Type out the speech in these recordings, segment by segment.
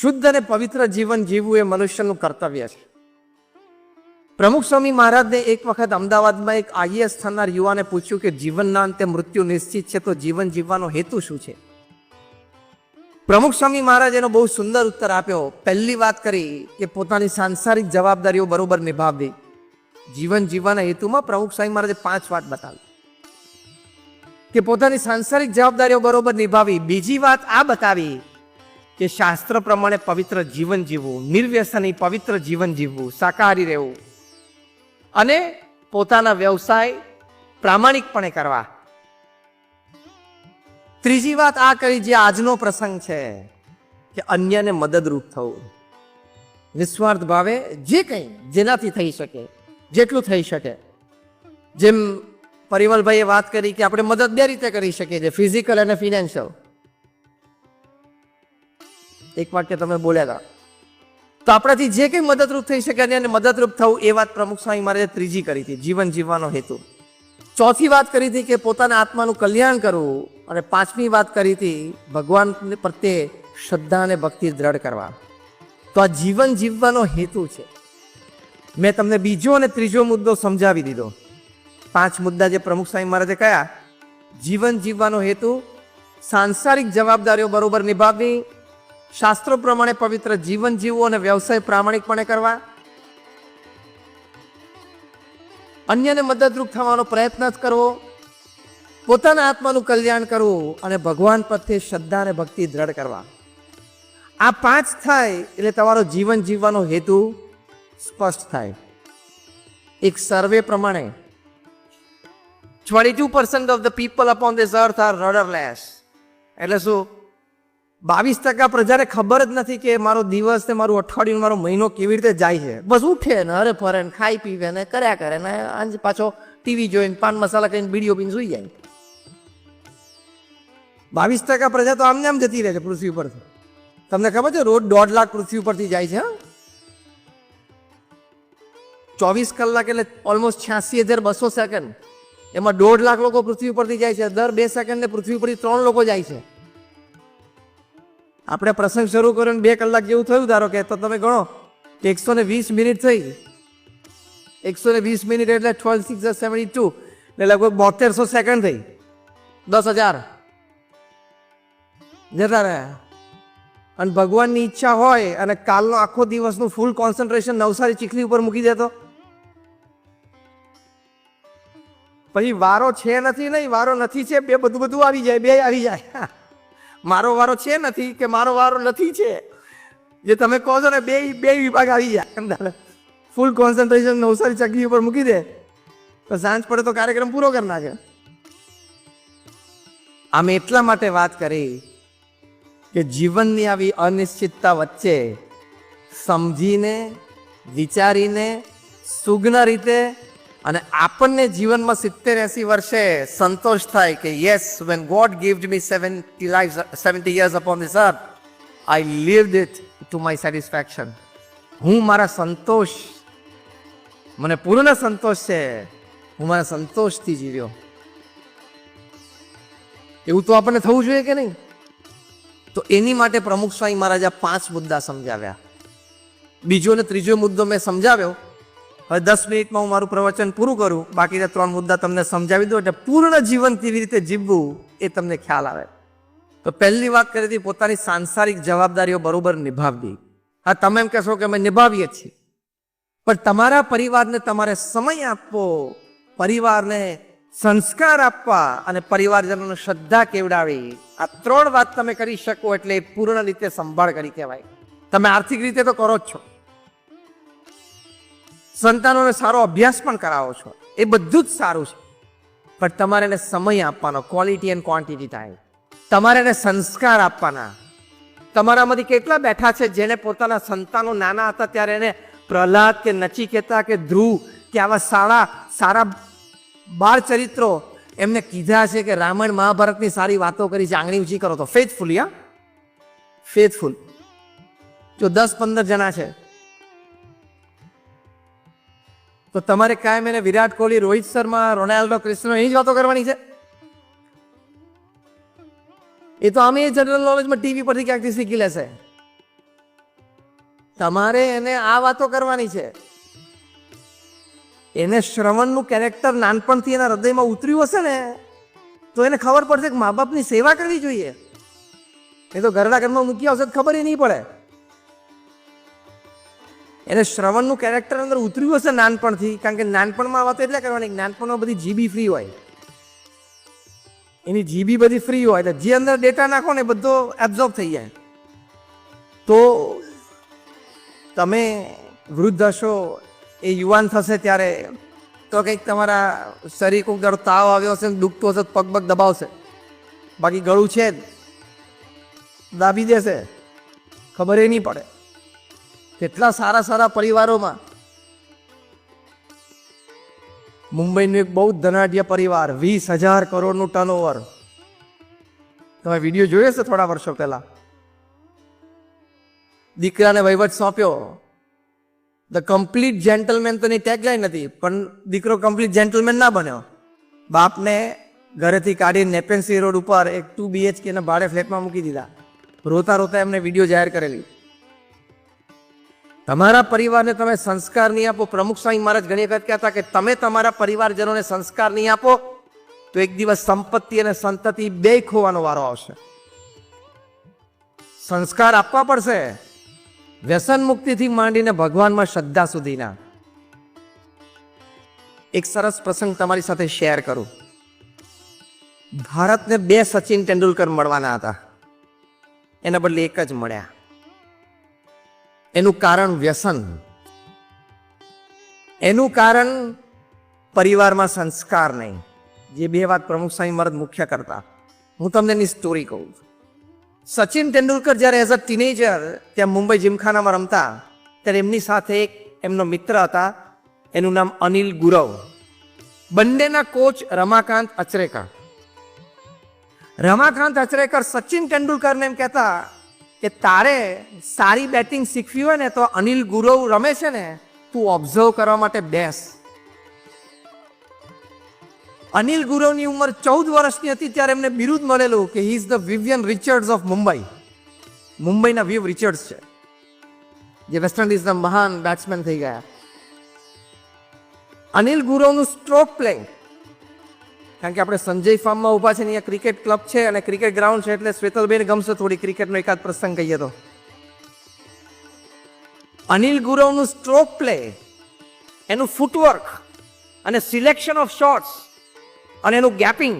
શુદ્ધ અને પવિત્ર જીવન જીવવું એ મનુષ્યનું કર્તવ્ય છે. પ્રમુખ સ્વામી મહારાજને એક વખત અમદાવાદમાં એક આઈએસ થનાર યુવાને પૂછ્યું કે જીવનના અંતે મૃત્યુ નિશ્ચિત છે તો જીવન જીવવાનો હેતુ શું છે? પ્રમુખ સ્વામી મહારાજ એનો બહુ સુંદર ઉત્તર આપ્યો. પહેલી વાત કરી કે પોતાની સાંસારિક જવાબદારીઓ બરોબર નિભાવવી. જીવન જીવવાના હેતુમાં પ્રમુખ સ્વામી મહારાજે પાંચ વાત બતાવી. કે પોતાની સાંસારિક જવાબદારીઓ બરોબર નિભાવી બીજી વાત આ બતાવી કે શાસ્ત્ર પ્રમાણે પવિત્ર જીવન જીવવું, નિર્વ્યસની પવિત્ર જીવન જીવવું, શાકાહારી રહેવું. અને પોતાના વ્યવસાય પ્રામાણિકપણે કરવા. ત્રીજી વાત આ કરી જે આજનો પ્રસંગ છે, કે અન્યને મદદરૂપ થવું. નિસ્વાર્થ ભાવે જે કંઈ જેનાથી થઈ શકે, જેટલું થઈ શકે. જેમ પરિમલભાઈએ વાત કરી કે આપણે મદદ બે રીતે કરી શકીએ છીએ, ફિઝિકલ અને ફિનાન્શિયલ. એક વાક્ય તમે બોલ્યા હતા તો આપણાથી જે કંઈ મદદરૂપ થઈ શકે અને મદદરૂપ થવું એ વાત પ્રમુખ સ્વામી મહારાજે ત્રીજી કરી હતી, જીવન જીવવાનો હેતુ. ચોથી વાત કરી હતી કે પોતાના આત્માનું કલ્યાણ કરવું અને પાંચમી વાત કરી હતી ભગવાન પ્રત્યે શ્રદ્ધા અને ભક્તિ દ્રઢ કરવા. તો આ જીવન જીવવાનો હેતુ છે. મેં તમને બીજો અને ત્રીજો મુદ્દો સમજાવી દીધો. પાંચ મુદ્દા જે પ્રમુખ સ્વામી મહારાજે કયા? જીવન જીવવાનો હેતુ, સાંસારિક જવાબદારીઓ બરોબર નિભાવવી શાસ્ત્રો પ્રમાણે પવિત્ર જીવન જીવવું અને વ્યવસાય પ્રામાણિકપણે કરવા. અન્યને મદદરૂપ થવાનો પ્રયત્ન જ કરવો. પોતાના આત્માનું કલ્યાણ કરવું અને ભગવાન પ્રત્યે શ્રદ્ધા અને ભક્તિ દ્રઢ કરવા. આ પાંચ થાય એટલે તમારો જીવન જીવવાનો હેતુ સ્પષ્ટ થાય. એક સર્વે પ્રમાણે 22% of the people upon this earth are rudderless એટલે શું? બાવીસ ટકા પ્રજાને ખબર જ નથી કે મારો દિવસ ને મારું અઠવાડિયું મારો મહિનો કેવી રીતે જાય છે. બસ ઉઠે ને હરે ફરે ને ખાઈ પીવે ને કર્યા કરે ને આજ પાછો ટીવી જોઈને પાન મસાલા કરીને બીડીઓ પીને સુઈ જાય. બાવીસ ટકા પ્રજા તો આમને આમ જતી રહે છે પૃથ્વી પરથી તમને ખબર છે રોજ દોઢ લાખ પૃથ્વી પરથી જાય છે ચોવીસ કલાક એટલે ઓલમોસ્ટ છ્યાસી હજાર બસો સેકન્ડ એમાં દોઢ લાખ લોકો પૃથ્વી ઉપરથી જાય છે દર બે સેકન્ડે પૃથ્વી ઉપરથી ત્રણ લોકો જાય છે. આપણે પ્રસંગ શરૂ કર્યો બે કલાક જેવું થયું, ધારો કે. તો તમે ગણો કે એકસો ને વીસ મિનિટ થઈ. એકસો ને વીસ મિનિટ એટલે ટ્વેલ્વ સિક્સ સેવન્ટી ટુ એટલે લગભગ બોતેરસો સેકન્ડ થઈ. દસ હજાર. જતા રહ્યા. અને ભગવાનની ઈચ્છા હોય અને કાલનો આખો દિવસનું ફૂલ કોન્સન્ટ્રેશન નવસારી ચીખલી ઉપર મૂકી દેતો પછી વારો છે નથી, નહીં, વારો નથી છે, બે બધું બધું આવી જાય, બે આવી જાય. મારો વારો છે નથી કે મારો વારો નથી છે? જે તમે કહો છો ને, બે બે વિભાગ આવી જાય ફૂલ કોન્સન્ટ્રેશન નવસારી ચકલી ઉપર મૂકી દે. તો સાંજ પડે તો કાર્યક્રમ પૂરો કરી નાખે. આમ એટલા માટે વાત કરી કે જીવનની આવી અનિશ્ચિતતા વચ્ચે સમજીને, વિચારીને, સુગ્ન રીતે અને આપણને જીવનમાં સિત્તેર એસી વર્ષે સંતોષ થાય કે yes when God gived me seventy life seventy years upon this earth I lived it to my satisfaction હું મારા સંતોષ, મને પૂર્ણ સંતોષ છે. હું મારા સંતોષથી જીવ્યો. એવું તો આપણને થવું જોઈએ કે નહીં? તો એની માટે પ્રમુખ સ્વામી મહારાજા પાંચ મુદ્દા સમજાવ્યા. બીજો ને ત્રીજો મુદ્દો મેં સમજાવ્યો. હવે દસ મિનિટમાં હું મારું પ્રવચન પૂરું કરું. બાકીના ત્રણ મુદ્દા તમને સમજાવી દઉં એટલે પૂર્ણ જીવન કેવી રીતે જીવવું એ તમને ખ્યાલ આવે. તો પહેલી વાત કરી હતી, પોતાની સાંસારિક જવાબદારીઓ બરોબર નિભાવવી. હા, તમે એમ કહેશો કે અમે નિભાવીએ છીએ. પણ તમારા પરિવારને તમારે સમય આપવો, પરિવારને સંસ્કાર આપવા અને પરિવારજનોને શ્રદ્ધા કેવડાવી. આ ત્રણ વાત તમે કરી શકો એટલે પૂર્ણ રીતે સંભાળ કરી કહેવાય. તમે આર્થિક રીતે તો કરો જ છો. સંતાનોને સારો અભ્યાસ પણ કરાવો છો. એ બધું જ સારું છે. પણ તમારે એને સમય આપવાનો ક્વોલિટી એન્ડ ક્વોન્ટિટી થાય તમારે એને સંસ્કાર આપવાના. તમારામાંથી કેટલા બેઠા છે જેને પોતાના સંતાનો નાના હતા ત્યારે એને પ્રહલાદ કે નચિકેતા કે ધ્રુવ કે આવા સારા સારા બાળ ચરિત્રો એમને કીધા છે કે રામાયણ મહાભારતની સારી વાતો કરી છે આંગળી ઊંચી કરો તો. ફેથફુલ યા ફેથફુલ જો દસ પંદર જણા છે તો તમારે કાયમ એને વિરાટ કોહલી, રોહિત શર્મા, રોનાલ્ડો, ક્રિસ્ટનો એની જ વાતો કરવાની છે? એ તો અમે જનરલ નોલેજમાં ટીવી પરથી ક્યાંકથી શીખી લેશે. તમારે એને આ વાતો કરવાની છે. એને શ્રવણનું કેરેક્ટર નાનપણથી એના હૃદયમાં ઉતર્યું હશે ને, તો એને ખબર પડશે કે મા બાપની સેવા કરવી જોઈએ. એ તો ઘરડા ઘરમાં મૂકી આવશે ખબર ય નહીં પડે. એને શ્રવણનું કેરેક્ટર અંદર ઉતર્યું હશે નાનપણથી, કારણ કે નાનપણમાં આ વાતો એટલે કરવાની નાનપણમાં બધી જીબી ફ્રી હોય. એની જીબી બધી ફ્રી હોય, એટલે જે અંદર ડેટા નાખો ને બધો એબ્ઝોર્બ થઈ જાય. તો તમે વૃદ્ધ હશો, એ યુવાન થશે ત્યારે તો કંઈક તમારા શરીર કોઈક દર તાવ આવ્યો હશે દુખતું હશે પગ પગ દબાવશે. બાકી ગળું છે જ. દાબી દેશે. ખબર એ નહીં પડે. કેટલા સારા સારા પરિવારોમાં. મુંબઈનું એક બહુ ધનાઢ્ય પરિવાર, વીસ હજાર કરોડનું ટર્નઓવર તમે વીડિયો જોયો છે થોડા વર્ષો પહેલા? દીકરાને વહીવટ સોંપ્યો. ધ કમ્પ્લીટ જેન્ટલમેન તો એની ટેગલાઈન હતી, પણ દીકરો કમ્પ્લીટ જેન્ટલમેન ના બન્યો. બાપને ઘરેથી કાઢી નેપેન્સી રોડ ઉપર એક ટુ બીએચકેના ભાડે ફ્લેટમાં મૂકી દીધા. રોતા રોતા એમને વીડિયો જાહેર કરેલી. તમારા પરિવારને તમે સંસ્કાર નહીં આપો. પ્રમુખ સ્વામી મહારાજ ઘણી વખત કહેતા કે તમે તમારા પરિવારજનોને સંસ્કાર નહીં આપો, તો એક દિવસ સંપત્તિ અને સંતતિ બે ખોવાનો વારો આવશે. સંસ્કાર આપવા પડશે. વ્યસન મુક્તિથી માંડીને ભગવાનમાં શ્રદ્ધા સુધીના. એક સરસ પ્રસંગ તમારી સાથે શેર કરું. ભારતને બે સચિન તેંડુલકર મળવાના હતા. એના બદલે એક જ મળ્યા. એનું કારણ વ્યસન. એનું કારણ પરિવારમાં સંસ્કાર નહીં. જે બે વાત પ્રમુખ સ્વામી મહારાજ મુખ્ય કરતા. હું તમને એની સ્ટોરી કહું છું. સચિન તેંડુલકર જ્યારે એઝ અ ટીનેજર ત્યાં મુંબઈ જીમખાનામાં રમતા, ત્યારે એમની સાથે એક એમનો મિત્ર હતા, એનું નામ અનિલ ગુરવ. બંનેના કોચ રમાકાંત અચરેકર. રમાકાંત અચરેકર સચિન તેંડુલકરને એમ કહેતા કે તારે સારી બેટિંગ શીખવી હોય ને તો અનિલ ગુરવ રમે છે ને, તું ઓબ્ઝર્વ કરવા માટે બેસ. અનિલ ગુરવની ઉંમર ચૌદ વર્ષની હતી ત્યારે એમને બિરુદ મળેલું કે he is the Vivian Richards of Mumbai મુંબઈના વિવ રિચર્ડ્સ છે. જે વેસ્ટ ઇન્ડિઝના મહાન બેટ્સમેન થઈ ગયા. અનિલ ગુરવનું સ્ટ્રોક પ્લેઇંગ કારણ કે આપણે સંજય ફાર્મમાં ઊભા છે ને અહીંયા ક્રિકેટ ક્લબ છે અને ક્રિકેટ ગ્રાઉન્ડ છે એટલે શ્વેતલબેન ગમશે થોડી ક્રિકેટનો એકાદ પ્રસંગ કહીએ તો. અનિલ ગુરવનું સ્ટ્રોક પ્લે એનું ફૂટવર્ક અને સિલેક્શન ઓફ શોટ્સ અને એનું ગેપિંગ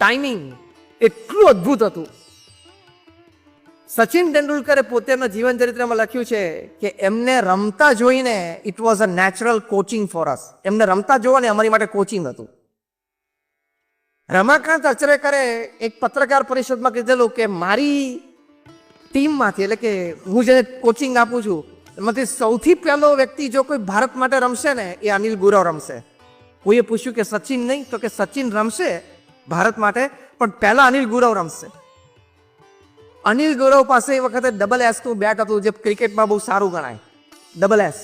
ટાઈમિંગ એટલું અદ્ભુત હતું. સચિન તેંડુલકરે પોતાના જીવન ચરિત્રમાં લખ્યું છે કે એમને રમતા જોઈને it was a natural coaching for us એમને રમતા જોવાને અમારી માટે કોચિંગ હતું. રમાકાંત અચરેકરે એક પત્રકાર પરિષદમાં કીધેલું કે મારી ટીમમાંથી, એટલે કે હું જેને કોચિંગ આપું છું, એમાંથી સૌથી પહેલો વ્યક્તિ જો કોઈ ભારત માટે રમશે ને, એ અનિલ ગુરવ રમશે. કોઈએ પૂછ્યું કે સચિન નહીં, તો કે સચિન રમશે ભારત માટે, પણ પહેલાં અનિલ ગુરવ રમશે. અનિલ ગુરવ પાસે એ વખતે ડબલ એસનું બેટ હતું, જે ક્રિકેટમાં બહુ સારું ગણાય. ડબલ એસ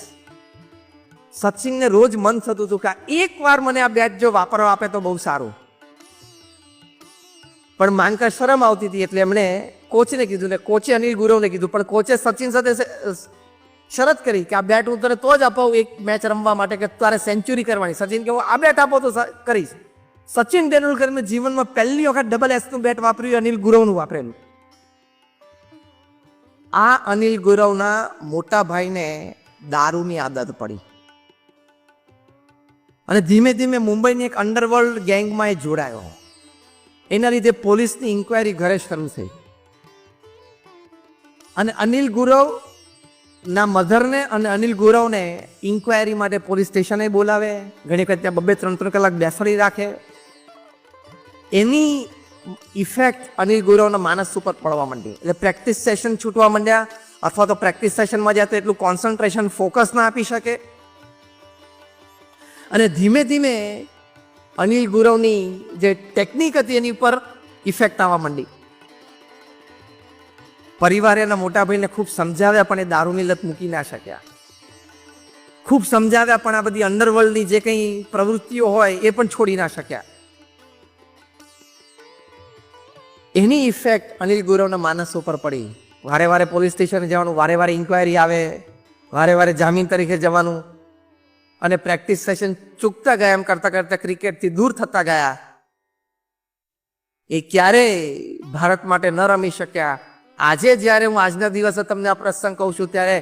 સચિનને રોજ મન થતું હતું કે એકવાર મને આ બેટ જો વાપરવા આપે તો બહુ સારું. પણ માનકા શરમ આવતી હતી એટલે એમણે કોચને કીધું ને કોચે અનિલ ગુરવને કીધું, પણ કોચે સચિન સાથે શરત કરી કે આ બેટ હું તને તો જ અપાવું એક મેચ રમવા માટે કે તારે સેન્ચુરી કરવાની. સચિન કે આ બેટ આપો તો કરીશ. સચિન તેંડુલકરને જીવનમાં પહેલી વખત ડબલ એસનું બેટ વાપર્યું, અનિલ ગુરવનું વાપરેલું. આ અનિલ ગુરવના મોટા ભાઈને દારૂની આદત પડી. અને ધીમે ધીમે મુંબઈની એક અંડરવર્લ્ડ ગેંગમાં એ જોડાયો. એના લીધે પોલીસની ઇન્કવાયરી ઘરે શરૂ થઈ. અને અનિલ ગુરવ ના મધરને અને અનિલ ગુરવને ઇન્કવાયરી માટે પોલીસ સ્ટેશને બોલાવે. ઘણી વખત ત્યાં બબે ત્રણ ત્રણ કલાક બેસાડી રાખે. એની ઇફેક્ટ અનિલ ગુરવના માનસ ઉપર પડવા માંડી. એટલે પ્રેક્ટિસ સેશન છૂટવા માંડ્યા અથવા તો પ્રેક્ટિસ સેશનમાં જાય તો એટલું કોન્સન્ટ્રેશન ફોકસ ના આપી શકે. અને ધીમે ધીમે અનિલ ગુરવની જે ટેકનિક હતી એની ઉપર ઇફેક્ટ આવવા માંડી. પરિવારે એના મોટા ભાઈને ખૂબ સમજાવ્યા, પણ એ દારૂની લત મૂકી ના શક્યા. ખૂબ સમજાવ્યા, પણ આ બધી અંડરવર્લ્ડની જે કંઈ પ્રવૃત્તિઓ હોય એ પણ છોડી ના શક્યા. એની ઇફેક્ટ અનિલ ગુરવના માનસ ઉપર પડી. વારે વારે પોલીસ સ્ટેશન જવાનું, વારે વારે ઇન્ક્વાયરી આવે, વારે વારે જામીન તરીકે જવાનું અને પ્રેક્ટિસ સેશન ચૂકતા ગયા એમ કરતા કરતા ક્રિકેટથી દૂર થતા ગયા. એ ક્યારેય ભારત માટે ન રમી શક્યા. આજે જ્યારે હું આજના દિવસે તમને આ પ્રસંગ કહું છું, ત્યારે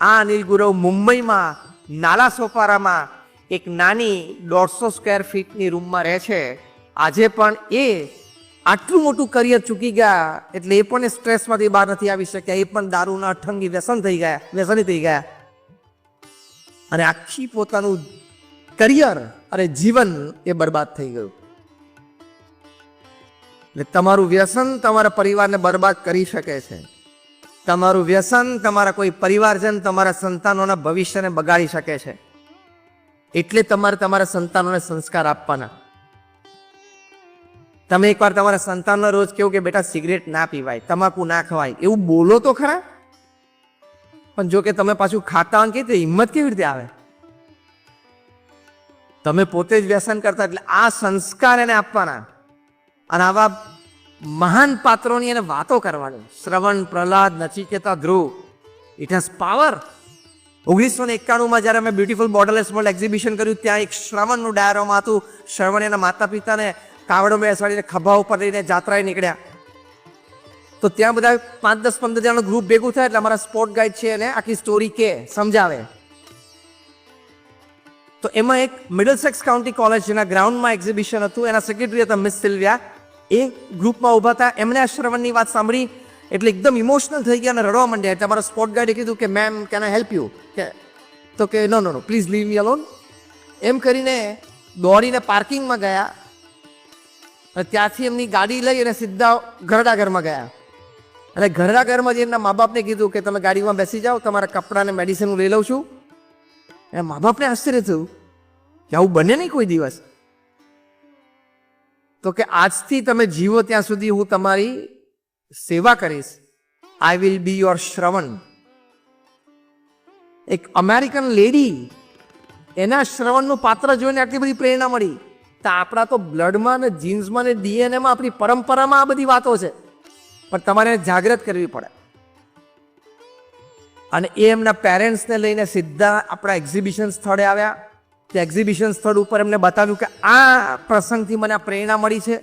આ અનિલ ગુરવ મુંબઈમાં, નાલા સોપારામાં એક નાની દોઢસો સ્ક્વેર ફીટની રૂમમાં રહે છે. આજે પણ એ આટલું મોટું કરિયર ચૂકી ગયા, એટલે એ પણ સ્ટ્રેસમાંથી બહાર નથી આવી શક્યા. એ પણ દારૂના અઠંગી વ્યસન થઈ ગયા, વ્યસની થઈ ગયા. અને આખી પોતાનું કરિયર અને જીવન એ બરબાદ થઈ ગયું. એટલે તમારું વ્યસન તમારા પરિવારને બરબાદ કરી શકે છે. તમારું વ્યસન તમારા કોઈ પરિવારજન તમારા સંતાનોના ભવિષ્યને બગાડી શકે છે. એટલે તમારે તમારા સંતાનોને સંસ્કાર આપવાના. તમે એકવાર તમારા સંતાનને રોજ કેવું કે બેટા સિગરેટ ના પીવાય, તમાકુ ના ખવાય, એવું બોલો તો ખરા? પણ જો કે તમે પાછું ખાતા હોય કે હિંમત કેવી રીતે આવે? તમે પોતે જ વ્યસન કરતા એટલે આ સંસ્કાર એને આપવાના. અને આવા મહાન પાત્રોની એને વાતો કરવાની. Shravan, Prahlad, Nachiketa, Dhruv. It has power ઓગણીસો ને એકાણુંમાં જ્યારે અમે બ્યુટીફુલ બોર્ડરલેસ વર્લ્ડ એક્ઝિબિશન કર્યું, ત્યાં એક શ્રવણનું ડાયરોમાં હતું. શ્રવણ એના માતા પિતાને કાવડો બેસાડીને ખભા ઉપર લઈને જાત્રાએ નીકળ્યા. તો ત્યાં બધા પાંચ દસ પંદર જણાનું ગ્રુપ ભેગું થાય એટલે અમારા સ્પોર્ટ ગાઈડ છે એને આખી સ્ટોરી કે, સમજાવે. તો એમાં એક મિડલ સેક્સ કાઉન્ટી કોલેજ જેના ગ્રાઉન્ડમાં એક્ઝિબિશન હતું, એના સેક્રેટરી હતા મિસ સિલ્વિયા એ ગ્રુપમાં ઊભા હતા એમને આ શ્રવણની વાત સાંભળી, એટલે એકદમ ઇમોશનલ થઈ ગયા અને રડવા માંડ્યા. એટલે અમારા સ્પોર્ટ ગાર્ડે કીધું કે ma'am can I help you કે, તો કે no no no please leave me alone એમ કરીને દોડીને પાર્કિંગમાં ગયા અને ત્યાંથી એમની ગાડી લઈ અને સીધા ઘરડાઘરમાં ગયા. અને ઘરડાઘરમાં ઘરમાં જઈને એમના મા બાપને કીધું કે, તમે ગાડીમાં બેસી જાઓ, તમારા કપડાં અને મેડિસિન હું લઈ લઉં છું. એ મા બાપને આશ્ચર્ય થયું કે આવું બને નહીં કોઈ દિવસ. તો કે આજથી તમે જીવો ત્યાં સુધી હું તમારી સેવા કરીશ. I will be your Shravan. એક અમેરિકન લેડી એના શ્રવણનું પાત્ર જોઈને આટલી બધી પ્રેરણા મળી. તો આપણા તો બ્લડમાં ને જીન્સમાં ને ડીએનએમાં આપણી પરંપરામાં આ બધી વાતો છે. પણ તમારે જાગૃત કરવી પડે. અને એ એમના પેરેન્ટ્સને લઈને સીધા આપણા એક્ઝિબિશન સ્થળે આવ્યા. તે એક્ઝિબિશન સ્થળ ઉપર એમને બતાવ્યું કે આ પ્રસંગથી મને પ્રેરણા મળી છે.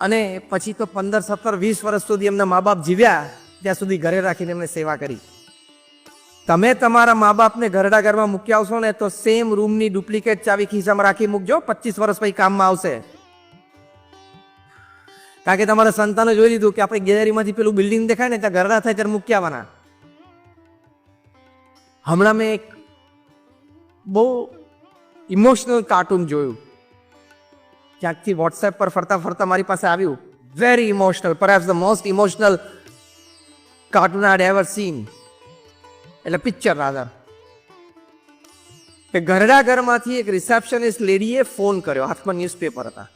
અને પછી તો પંદર, સત્તર, વીસ વર્ષ સુધી એમના મા બાપ જીવ્યા. ત્યાં સુધી ઘરે રાખીને એમને સેવા કરી. તમે તમારા મા બાપને ઘરડા ઘરમાં મૂકી આવશો ને તો સેમ રૂમની ડુપ્લિકેટ ચાવી ખિસ્સામાં રાખી મૂકજો. પચીસ વર્ષ પછી કામમાં આવશે. કારણ કે તમારા સંતાનો જોઈ લીધું કે આપણે ગેલેરીમાંથી પેલું બિલ્ડિંગ દેખાય ને ત્યાં ઘરડા થાય ત્યારે મૂકી આવવાના. હમણાં મેં એક બહુ ઇમોશનલ કાર્ટૂન જોયું. ક્યાંકથી વોટ્સએપ પર ફરતા ફરતા મારી પાસે આવ્યું. Very emotional perhaps the most emotional cartoon I'd ever seen એટલે પિક્ચર રાધર કે ઘરડા ઘરમાંથી એક રિસેપ્શનિસ્ટ લેડીએ ફોન કર્યો, હાથમાં ન્યૂઝપેપર હતા.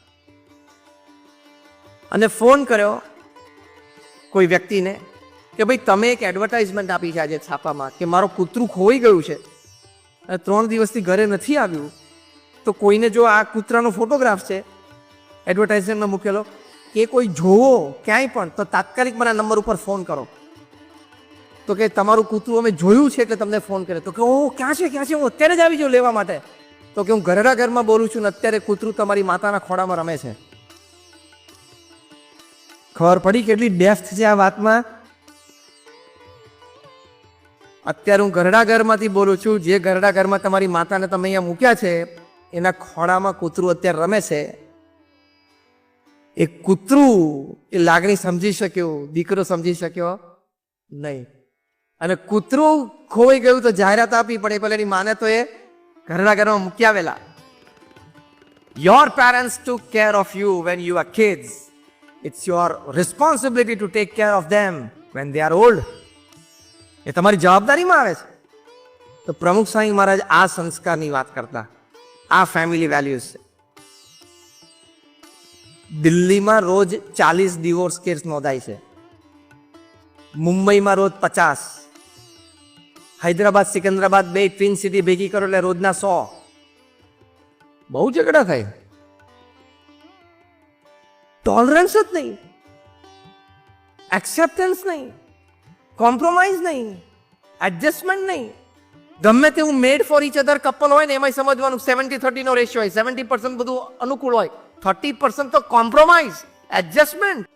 અને ફોન કર્યો કોઈ વ્યક્તિને કે ભાઈ, તમે એક એડવર્ટાઇઝમેન્ટ આપી છે આજે છાપામાં કે મારું કૂતરું ખોવાઈ ગયું છે. ત્રણ દિવસથી ઘરે નથી આવ્યું. તો કોઈને જો આ કૂતરાનો ફોટોગ્રાફ છે એડવર્ટાઇઝમેન્ટમાં મૂકેલો, કે કોઈ જોવો ક્યાંય પણ, તો તાત્કાલિક મારા નંબર ઉપર ફોન કરો. તો કે તમારું કૂતરું અમે જોયું છે એટલે તમને ફોન કર્યો. તો કે ઓ ક્યાં છે ક્યાં છે? હું અત્યારે જ આવી જાઉં લેવા માટે. તો કે હું ઘરડા ઘરમાં બોલું છું ને અત્યારે કૂતરું તમારી માતાના ખોડામાં રમે છે. ખબર પડી કેટલી ડેફ્થ છે આ વાતમાં? અત્યારે હું ઘરડા ઘરમાંથી બોલું છું, જે ઘરડા ઘરમાં તમારી માતાને તમે અહીંયા મૂક્યા છે, એના ખોડામાં કૂતરું અત્યારે રમે છે. એ કૂતરું, એ લાગણી સમજી શક્યો, દીકરો સમજી શક્યો? નહીં. અને કૂતરું ખોવાઈ ગયું તો જાહેરાત આપી પડે પેલા એની માને તો એ ઘરડા ઘરમાં મૂકી આવેલા. Your parents to care of you when you are kids it's your responsibility to take care of them when they are old એ તમારી જવાબદારીમાં આવે છે. તો પ્રમુખ સ્વામી મહારાજ આ સંસ્કારની વાત કરતા. આ ફેમિલી વેલ્યુઝ છે. દિલ્હીમાં રોજ ચાલીસ ડિવોર્સ કેસ નોંધાય છે. મુંબઈમાં રોજ પચાસ. હૈદરાબાદ, સિકંદરાબાદ બે ટ્વિન સિટી ભેગી કરો એટલે રોજના સો. બહુ ઝઘડા થાય. ટોલરન્સ જ નહીં. એક્સેપ્ટન્સ નહીં. કોમ્પ્રોમાઇઝ નહીં. એડજસ્ટમેન્ટ નહીં. ગમે તેવું made for each other couple હોય ને એમાં સમજવાનું સેવન્ટી થર્ટીનો રેશિયો હોય. સેવન્ટી પર્સન્ટ બધું અનુકૂળ હોય. થર્ટી પર્સન્ટ તો કોમ્પ્રોમાઇઝ એડજસ્ટમેન્ટ